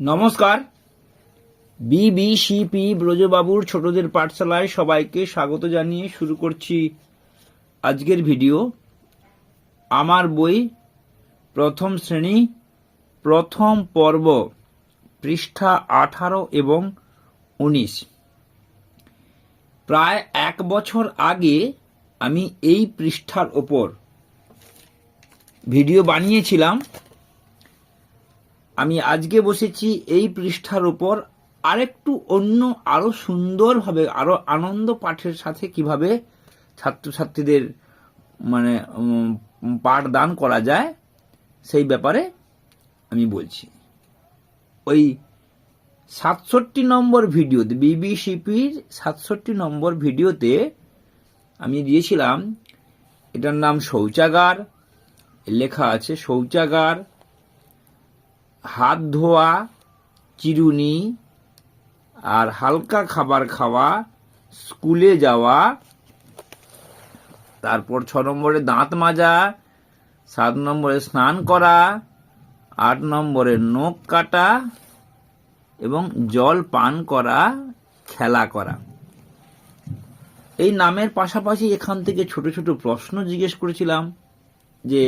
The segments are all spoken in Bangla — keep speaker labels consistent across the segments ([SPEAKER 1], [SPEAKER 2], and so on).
[SPEAKER 1] নমস্কার। বিবিসিপি ব্রজবাবুর ছোটদের পাঠশালায় সবাইকে স্বাগত জানিয়ে শুরু করছি আজকের ভিডিও। আমার বই প্রথম শ্রেণি, প্রথম পর্ব, পৃষ্ঠা আঠারো এবং উনিশ। প্রায় এক বছর আগে আমি এই পৃষ্ঠার ওপর ভিডিও বানিয়েছিলাম। আমি আজকে বসেছি এই পৃষ্ঠার উপর। আরেকটু অন্য আরও সুন্দরভাবে আরও আনন্দ পাঠের সাথে কীভাবে ছাত্রছাত্রীদের মানে উম, পাঠদান করা যায় সেই ব্যাপারে আমি বলছি। ওই সাতষট্টি নম্বর ভিডিওতে বিবিসিপির সাতষট্টি নম্বর ভিডিওতে আমি দিয়েছিলাম এটার নাম শৌচাগার লেখা আছে শৌচাগার। হাত ধোয়া, চিরুনি আর হালকা খাবার খাওয়া, স্কুলে যাওয়া, তারপর ছ নম্বরে দাঁত মাজা, সাত নম্বরে স্নান করা, আট নম্বরে নখ কাটা এবং জল পান করা, খেলা করা। এই নামের পাশাপাশি এখান থেকে ছোট ছোট প্রশ্ন জিজ্ঞেস করেছিলাম যে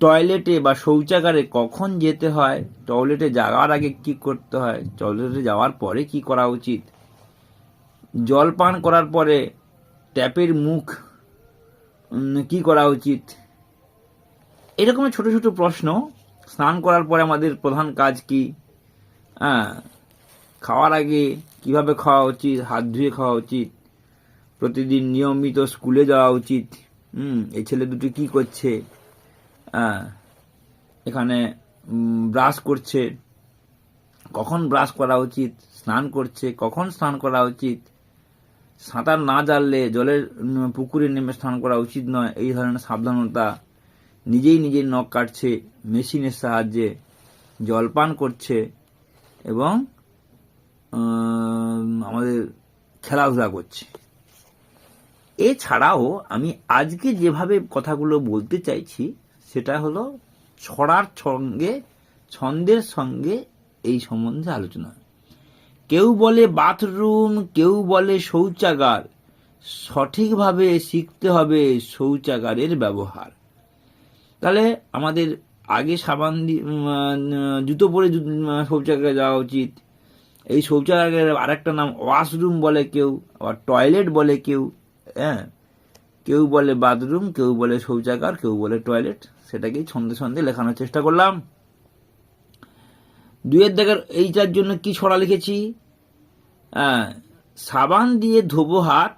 [SPEAKER 1] টয়লেটে বা শৌচাগারে কখন যেতে হয়, টয়লেটে যাওয়ার আগে কি করতে হয়, টয়লেটে যাওয়ার পরে কি করা উচিত? জল পান করার পরে ট্যাপের মুখ কি করা উচিত? এরকম ছোট ছোট প্রশ্ন। স্নান করার পরে আমাদের প্রধান কাজ কি? হ্যাঁ খাওয়ার আগে কীভাবে খাওয়া উচিত, হাত ধুয়ে খাওয়া উচিত, প্রতিদিন নিয়মিত স্কুলে যাওয়া উচিত, হুম, এই ছেলে দুটো কি করছে? এখানে ব্রাশ করছে। কখন ব্রাশ করা উচিত? স্নান করছে। কখন স্নান করা উচিত? সাঁতার না জানলে জলের পুকুরে নেমে স্নান করা উচিত নয়। এই ধরনের সাবধানতা নিজেই নিজের নখ কাটছে, মেশিনের সাহায্যে জলপান করছে এবং আমাদের খেলাধুলা করছে। এছাড়াও আমি আজকে যেভাবে কথাগুলো বলতে চাইছি সেটা হলো ছড়ার সঙ্গে, ছন্দের সঙ্গে এই সম্বন্ধে আলোচনা। কেউ বলে বাথরুম, কেউ বলে শৌচাগার, সঠিকভাবে শিখতে হবে শৌচাগারের ব্যবহার। তাহলে আমাদের আগে সাবান জুতো পরে শৌচাগারে যাওয়া উচিত। এই শৌচাগারের আরেকটা নাম ওয়াশরুম বলে কেউ, আবার টয়লেট বলে কেউ হ্যাঁ? কেউ বলে বাথরুম, কেউ বলে শৌচাগার, কেউ বলে টয়লেট। সেটাকেই ছন্দে ছন্দে লেখানোর চেষ্টা করলাম। দুয়ের দেখার এইটার জন্য কি ছড়া লিখেছি? সাবান দিয়ে ধোবো হাত,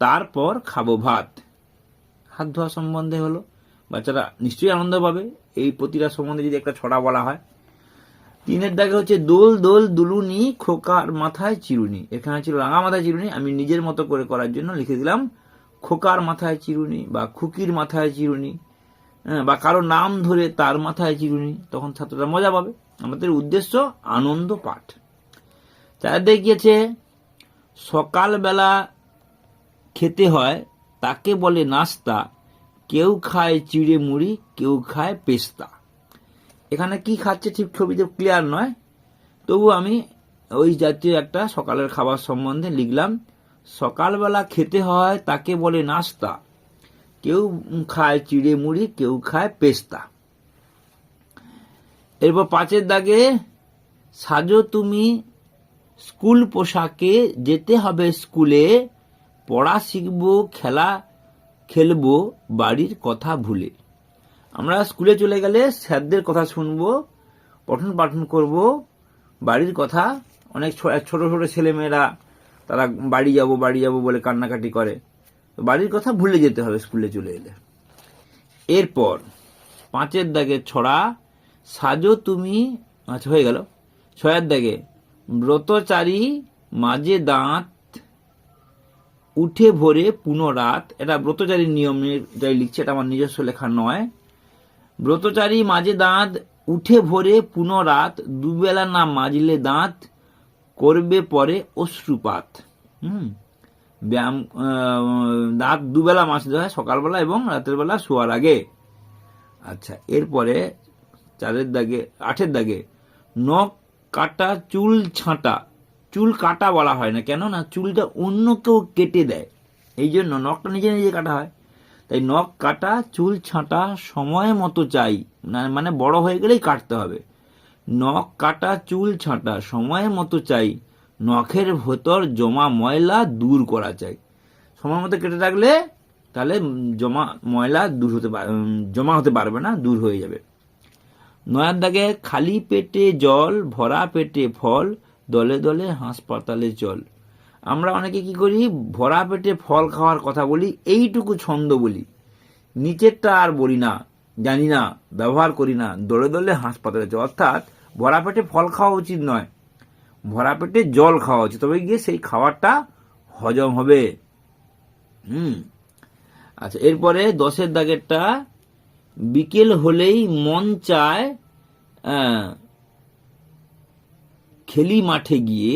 [SPEAKER 1] তারপর খাব ভাত। হাত ধোয়া সম্বন্ধে হলো? বাচ্চারা নিশ্চয়ই আনন্দ পাবে। এই প্রতিটা সম্বন্ধে যদি একটা ছড়া বলা হয়। তিনের দাগে হচ্ছে দোল দোল, দুলুনি, খোকার মাথায় চিরুনি। এখানে ছিল রাঙা মাথায় চিরুনি। আমি নিজের মতো করে করার জন্য লিখে দিলাম, খোকার মাথায় চিরুনি বা খুকির মাথায় চিরুনি। বা কারও নাম ধরে তার মাথায় চিরুনি, তখন ছাত্ররা মজা পাবে। আমাদের উদ্দেশ্য আনন্দ পাঠ। চার দিকে গিয়েছে, সকালবেলা খেতে হয়, তাকে বলে নাস্তা, কেউ খায় চিড়ে মুড়ি, কেউ খায় পেস্তা। এখানে কি খাচ্ছে ঠিক ছবিতে ক্লিয়ার নয়, তবু আমি ওই জাতীয় একটা সকালের খাবার সম্বন্ধে লিখলাম, সকালবেলা খেতে হয়, তাকে বলে নাস্তা কেউ খায় চিড়ে মুড়ি, কেউ খায় পেস্তা। এরপর পাঁচের দাগে, সাজো তুমি স্কুল পোশাকে, যেতে হবে স্কুলে, পড়া শিখব, খেলা খেলব, বাড়ির কথা ভুলে। আমরা স্কুলে চলে গেলে স্যারদের কথা শুনব, পঠন পাঠন করব, বাড়ির কথা, অনেক ছোট ছোট ছেলেমেয়েরা, তারা বাড়ি যাব বাড়ি যাব বলে কান্নাকাটি করে। বাড়ির কথা ভুলে যেতে হবে স্কুলে চলে এলে। এরপর পাঁচের দাগে ছড়া, সাজো তুমি আচ্ছা হয়ে গেল। ছয়ের দাগে ব্রতচারী, মাঝে দাঁত, উঠে ভোরে পুনরাত, এটা ব্রতচারীর নিয়মের যাই লিখছে, এটা আমার নিজস্ব লেখা নয়। ব্রতচারী, মাঝে দাঁত, উঠে ভোরে পুনরাত, দুবেলা না মাজলে দাঁত, করবে পরে অশ্রুপাত। হুম? ব্যায়াম দাঁত দুবেলা মাজতে হয়, সকালবেলা এবং রাতের বেলা শোয়ার আগে। আচ্ছা এরপরে চারের দাগে, আটের দাগে নখ কাটা, চুল ছাঁটা। চুল কাটা বলা হয় না কেন না, চুলটা অন্য কেউ কেটে দেয়। এই জন্য নখটা নিজে নিজে কাটা হয়। তাই নখ কাটা, চুল ছাঁটা সময় মতো চাই। মানে বড় হয়ে গেলেই কাটতে হবে। নখ কাটা, চুল ছাঁটা সময় মতো চাই। নখের ভেতর জমা ময়লা দূর করা চাই। সময় মতো কেটে রাখলে তাহলে জমা ময়লা দূর হতে জমা হতে পারবে না, দূর হয়ে যাবে। নয়ার দাগে খালি পেটে জল, ভরা পেটে ফল, দলে দলে হাসপাতালে চল। আমরা অনেকে কি করি, ভরা পেটে ফল খাওয়ার কথা বলি, এইটুকু ছন্দ বলি। নিচেরটা আর বলি না, জানি না, ব্যবহার করি না, দলে দলে হাসপাতালে চল। অর্থাৎ ভরা পেটে ফল খাওয়া উচিত নয়। ভরা পেটে জল খাওয়া উচিত। তবে গিয়ে সেই খাবারটা হজম হবে। হুম। আচ্ছা এরপরে দশের দাগেরটা, বিকেল হলেই মন চায় খেলি মাঠে গিয়ে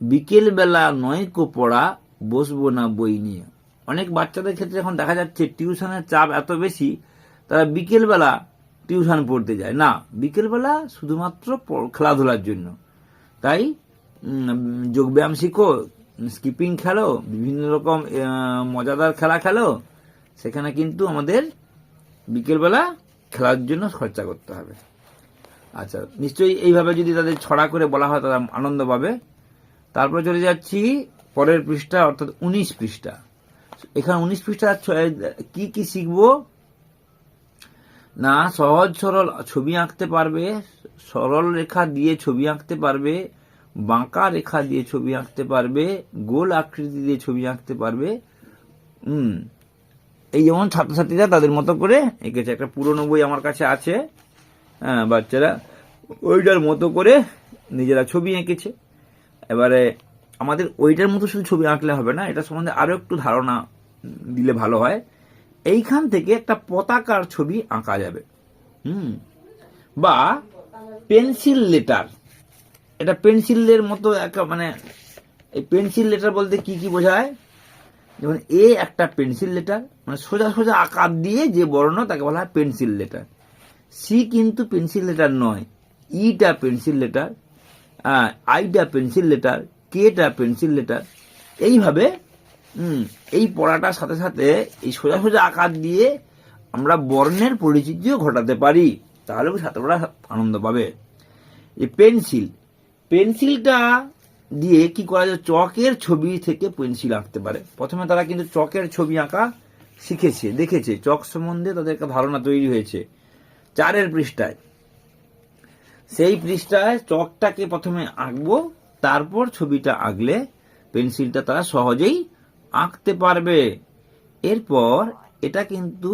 [SPEAKER 1] বিকেল বেলা নয় কো পড়া বসবো না বই নিয়ে। অনেক বাচ্চাদের ক্ষেত্রে এখন দেখা যাচ্ছে টিউশনের চাপ এত বেশি, তারা বিকেলবেলা টিউশন পড়তে যায়। না, বিকেলবেলা শুধুমাত্র খেলাধুলার জন্য। তাই? যোগব্যায়াম শিখো, স্কিপিং খেলো, বিভিন্ন রকম মজাদার খেলা খেলো, সেখানে কিন্তু আমাদের বিকেলবেলা খেলার জন্য খরচা করতে হবে। আচ্ছা নিশ্চয়ই এইভাবে যদি তাদের ছড়া করে বলা হয়, তারা আনন্দ পাবে। তারপরে চলে যাচ্ছি, পরের পৃষ্ঠা, অর্থাৎ উনিশ পৃষ্ঠা। এখানে উনিশ পৃষ্ঠা কি কি শিখব? না, সহজ সরল ছবি আঁকতে পারবে, সরল রেখা দিয়ে ছবি আঁকতে পারবে, বাঁকা রেখা দিয়ে ছবি আঁকতে পারবে, গোল আকৃতি দিয়ে ছবি আঁকতে পারবে। হুম, এই যেমন ছাত্রছাত্রীরা তাদের মতো করে এঁকেছে, একটা পুরনো বই আমার কাছে আছে হ্যাঁ বাচ্চারা, ওইটার মতো করে নিজেরা ছবি এঁকেছে। এবারে আমাদের ওইটার মতো শুধু ছবি আঁকলে হবে না, এটা সম্বন্ধে আরও একটু ধারণা দিলে ভালো হয়। এইখান থেকে একটা পতাকার ছবি আঁকা যাবে। হুম। বা পেন্সিল লেটার। এটা পেন্সিলের মতো একটা মানে এই পেন্সিল লেটার বলতে কি কি বোঝায়? যেমন এ একটা পেন্সিল লেটার মানে সোজা সোজা আকার দিয়ে যে বর্ণ, তাকে বলা হয় পেন্সিল লেটার। সি কিন্তু পেন্সিল লেটার নয়। ইটা পেন্সিল লেটার আইটা পেন্সিল লেটার, কেটা পেন্সিল লেটার। এইভাবে হুম, এই পড়াটার সাথে সাথে এই সোজা সোজা আকার দিয়ে আমরা বর্ণের পরিচিতিও ঘটাতে পারি। তাহলে ছাত্ররা আনন্দ পাবে। এই পেন্সিল পেন্সিলটা দিয়ে কি করা যায়? চকের ছবি থেকে পেন্সিল আঁকতে পারে। প্রথমে তারা কিন্তু চকের ছবি আঁকা শিখেছে দেখেছে। চক সম্বন্ধে তাদের একটা ধারণা তৈরি হয়েছে চারের পৃষ্ঠায়। সেই পৃষ্ঠায় চকটাকে প্রথমে আঁকবো তারপর ছবিটা আঁকলে পেন্সিলটা তারা সহজেই আঁকতে পারবে। এরপর এটা কিন্তু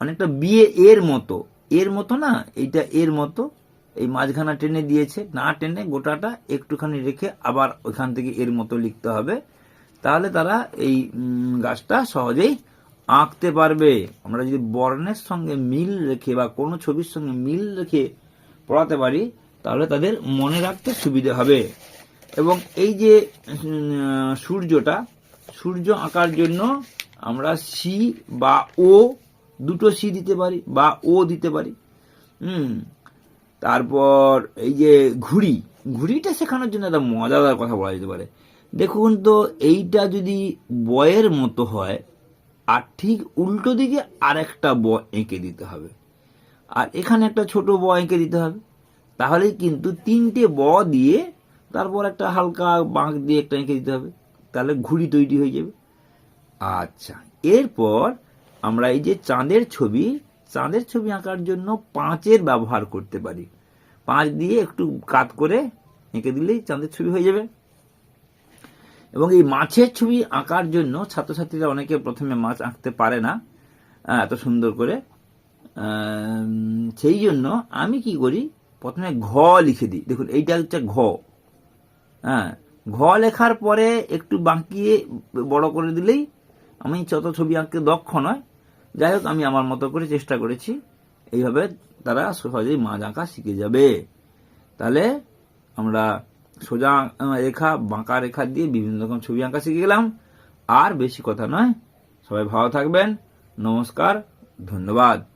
[SPEAKER 1] অনেকটা বিয়ে এর মতো। এর মতো না, এইটা এর মতো। এই মাঝখানা টেনে দিয়েছে, না টেনে গোটাটা একটুখানি রেখে আবার ওইখান থেকে এর মতো লিখতে হবে। তাহলে তারা এই গাছটা সহজেই আঁকতে পারবে। আমরা যদি বর্ণের সঙ্গে মিল রেখে বা কোনো ছবির সঙ্গে মিল রেখে পড়াতে পারি, তাহলে তাদের মনে রাখতে সুবিধে হবে। এবং এই যে সূর্যটা সূর্য আঁকার জন্য আমরা সি বা ও দুটো সি দিতে পারি, বা ও দিতে পারি। হুম, তারপর এই যে ঘুড়ি, ঘুড়িটা শেখানোর জন্য একটা মজাদার কথা বলা যেতে পারে। দেখুন তো, এইটা যদি বয়ের মতো হয়, আর ঠিক উল্টো দিকে আরেকটা ব এঁকে দিতে হবে। আর এখানে একটা ছোট ব এঁকে দিতে হবে। তাহলে কিন্তু তিনটে ব দিয়ে তারপর একটা হালকা বাঁক দিয়ে একটা এঁকে দিতে হবে। তাহলে ঘুড়ি তৈরি হয়ে যাবে। আচ্ছা এরপর আমরা এই যে চাঁদের ছবি চাঁদের ছবি আঁকার জন্য পাঁচের ব্যবহার করতে পারি। পাঁচ দিয়ে একটু কাত করে এঁকে দিলেই চাঁদের ছবি হয়ে যাবে। এবং এই মাছের ছবি আঁকার জন্য ছাত্রছাত্রীরা অনেকে প্রথমে মাছ আঁকতে পারে না এত সুন্দর করে। সেই জন্য আমি কি করি, প্রথমে ঘ লিখে দিই। দেখুন, এইটা হচ্ছে ঘ। হ্যাঁ ঘ লেখার পরে একটু বাঁকিয়ে বড় করে দিলেই আমি যত ছবি আঁকতে দক্ষ নয়, যাই হোক আমি আমার মতো করে চেষ্টা করেছি। এইভাবে তারা সহজেই মাছ আঁকা শিখে যাবে। তাহলে আমরা সোজা রেখা, বাঁকা রেখা দিয়ে বিভিন্ন রকম ছবি আঁকা শিখে গেলাম। আর বেশি কথা নয়। সবাই ভালো থাকবেন। নমস্কার। ধন্যবাদ।